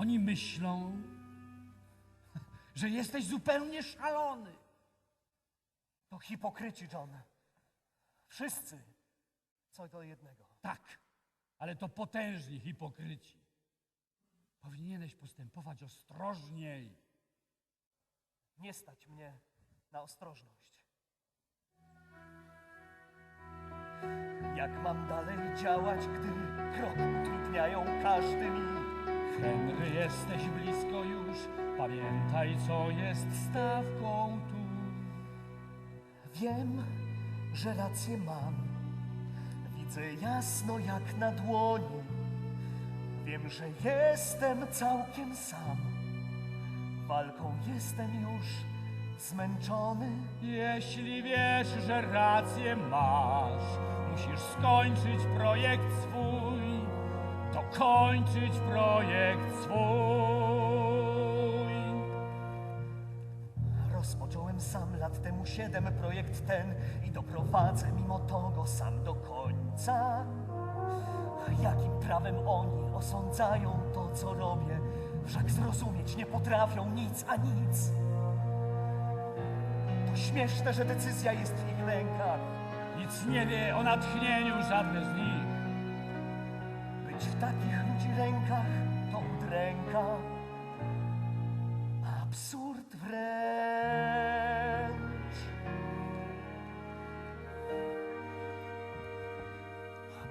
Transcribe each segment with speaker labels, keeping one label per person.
Speaker 1: Oni myślą, że jesteś zupełnie szalony.
Speaker 2: To hipokryci, John. Wszyscy. Co do jednego.
Speaker 1: Tak, ale to potężni hipokryci. Powinieneś postępować ostrożniej.
Speaker 2: Nie stać mnie na ostrożność. Jak mam dalej działać, gdy krok utrudniają każdy mi?
Speaker 1: Henry, jesteś blisko już. Pamiętaj, co jest stawką tu.
Speaker 2: Wiem, że rację mam. Widzę jasno jak na dłoni. Wiem, że jestem całkiem sam. Walką jestem już zmęczony.
Speaker 1: Jeśli wiesz, że rację masz, musisz skończyć projekt swój. Dokończyć projekt swój.
Speaker 2: Rozpocząłem sam lat temu siedem projekt ten i doprowadzę mimo to go sam do końca. Jakim prawem oni osądzają to, co robię? Wszak zrozumieć nie potrafią nic a nic. To śmieszne, że decyzja jest w ich rękach.
Speaker 1: Nic nie wie o natchnieniu żadne z nich.
Speaker 2: W takich ludzi rękach to udręka. Absurd wręcz.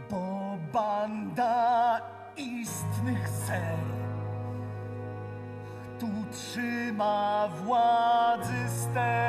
Speaker 2: Bo banda istnych zer tu trzyma władzy ster.